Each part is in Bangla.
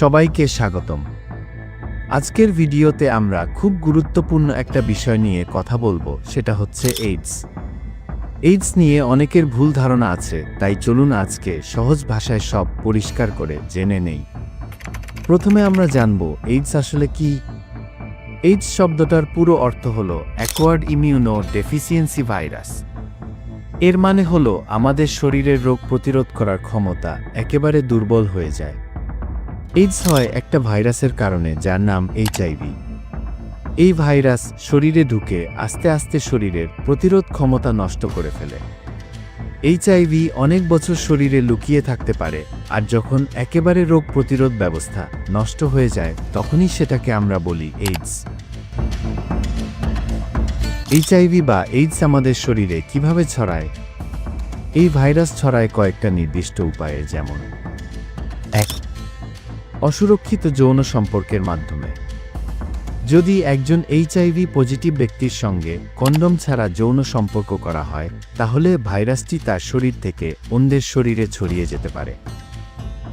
সবাইকে স্বাগতম। আজকের ভিডিওতে আমরা খুব গুরুত্বপূর্ণ একটা বিষয় নিয়ে কথা বলব, সেটা হচ্ছে এইডস এইডস নিয়ে অনেকের ভুল ধারণা আছে, তাই চলুন আজকে সহজ ভাষায় সব পরিষ্কার করে জেনে নেই। প্রথমে আমরা জানব এইডস আসলে কি? এইডস শব্দটার পুরো অর্থ হল অ্যাকোয়ার্ড ইমিউনো ডেফিসিয়েন্সি ভাইরাস এর মানে হলো আমাদের শরীরের রোগ প্রতিরোধ করার ক্ষমতা একেবারে দুর্বল হয়ে যায়। এইডস হয় একটা ভাইরাসের কারণে, যার নাম এইচআইভি এই ভাইরাস শরীরে ঢুকে আস্তে আস্তে শরীরের প্রতিরোধ ক্ষমতা নষ্ট করে ফেলে। এইচআইভি অনেক বছর শরীরে লুকিয়ে থাকতে পারে, আর যখন একেবারে রোগ প্রতিরোধ ব্যবস্থা নষ্ট হয়ে যায়, তখনই সেটাকে আমরা বলি এইডস এইচআইভি বা এইডস আমাদের শরীরে কীভাবে ছড়ায়? এই ভাইরাস ছড়ায় কয়েকটা নির্দিষ্ট উপায়ে, যেমন, এক অসুরক্ষিত যৌন সম্পর্কের মাধ্যমে। যদি একজন এইচআইভি পজিটিভ ব্যক্তির সঙ্গে কন্ডম ছাড়া যৌন সম্পর্ক করা হয়, তাহলে ভাইরাসটি তার শরীর থেকে অন্যের শরীরে ছড়িয়ে যেতে পারে।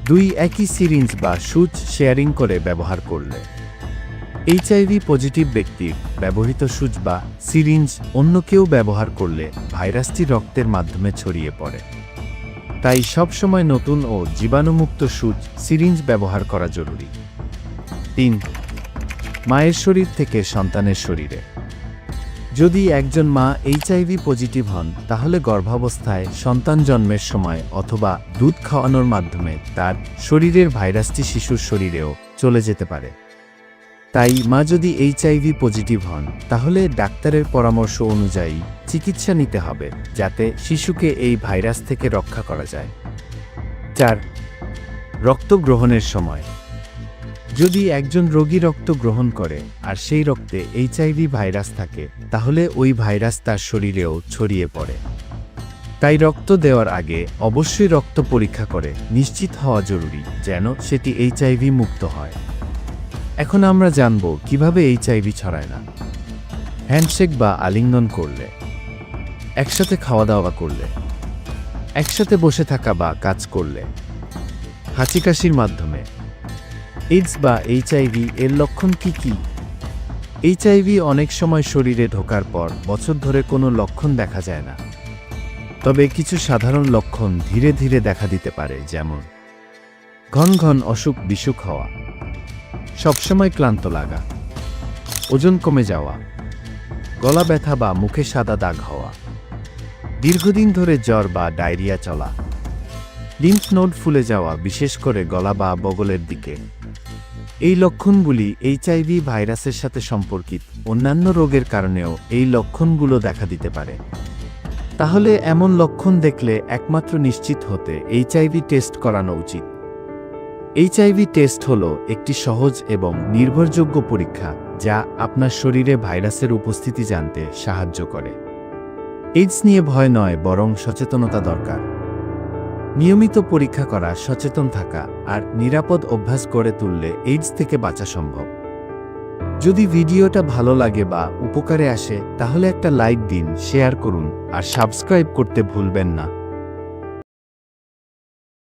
দুই, একই সিরিঞ্জ বা সুচ শেয়ারিং করে ব্যবহার করলে। এইচআইভি পজিটিভ ব্যক্তির ব্যবহৃত সুচ বা সিরিঞ্জ অন্য কেউ ব্যবহার করলে ভাইরাসটি রক্তের মাধ্যমে ছড়িয়ে পড়ে। তাই সবসময় নতুন ও জীবাণুমুক্ত সুচ, সিরিঞ্জ ব্যবহার করা জরুরি। তিন, মায়ের শরীর থেকে সন্তানের শরীরে। যদি একজন মা এইচআইভি পজিটিভ হন, তাহলে গর্ভাবস্থায় সন্তান জন্মের সময় অথবা দুধ খাওয়ানোর মাধ্যমে তার শরীরের ভাইরাসটি শিশুর শরীরেও চলে যেতে পারে। তাই মা যদি এইচআইভি পজিটিভ হন, তাহলে ডাক্তারের পরামর্শ অনুযায়ী চিকিৎসা নিতে হবে, যাতে শিশুকে এই ভাইরাস থেকে রক্ষা করা যায়। চার, রক্ত গ্রহণের সময়। যদি একজন রোগী রক্ত গ্রহণ করে আর সেই রক্তে এইচআইভি ভাইরাস থাকে, তাহলে ওই ভাইরাস তার শরীরেও ছড়িয়ে পড়ে। তাই রক্ত দেওয়ার আগে অবশ্যই রক্ত পরীক্ষা করে নিশ্চিত হওয়া জরুরি যেন সেটি এইচআইভি মুক্ত হয়। এখন আমরা জানব কীভাবে এইচআইভি ছড়ায় না। হ্যান্ডশেক বা আলিঙ্গন করলে, একসাথে খাওয়া দাওয়া করলে, একসাথে বসে থাকা বা কাজ করলে হাঁচি কাশির মাধ্যমে, এইডস বা এইচআইভি এর লক্ষণ কি কি? এইচআইভি অনেক সময় শরীরে ঢোকার পর বছর ধরে কোনো লক্ষণ দেখা যায় না। তবে কিছু সাধারণ লক্ষণ ধীরে ধীরে দেখা দিতে পারে, যেমন ঘন ঘন অসুখ বিসুখ হওয়া সবসময় ক্লান্ত লাগা। ওজন কমে যাওয়া। গলা ব্যথা বা মুখে সাদা দাগ হওয়া। দীর্ঘদিন ধরে জ্বর বা ডায়রিয়া চলা। লিম্ফ নোড ফুলে যাওয়া, বিশেষ করে গলা বা বগলের দিকে। এই লক্ষণগুলি এইচআইভি ভাইরাসের সাথে সম্পর্কিত। অন্যান্য রোগের কারণেও এই লক্ষণগুলো দেখা দিতে পারে। তাহলে এমন লক্ষণ দেখলে একমাত্র নিশ্চিত হতে এইচআইভি টেস্ট করানো উচিত। এইচআইভি টেস্ট হল একটি সহজ এবং নির্ভরযোগ্য পরীক্ষা যা আপনার শরীরে ভাইরাসের উপস্থিতি জানতে সাহায্য করে। এইডস নিয়ে ভয় নয়, বরং সচেতনতা দরকার। নিয়মিত পরীক্ষা করা, সচেতন থাকা আর নিরাপদ অভ্যাস গড়ে তুললে এইডস থেকে বাঁচা সম্ভব। যদি ভিডিওটা ভালো লাগে বা উপকারে আসে, তাহলে একটা লাইক দিন, শেয়ার করুন আর সাবস্ক্রাইব করতে ভুলবেন না।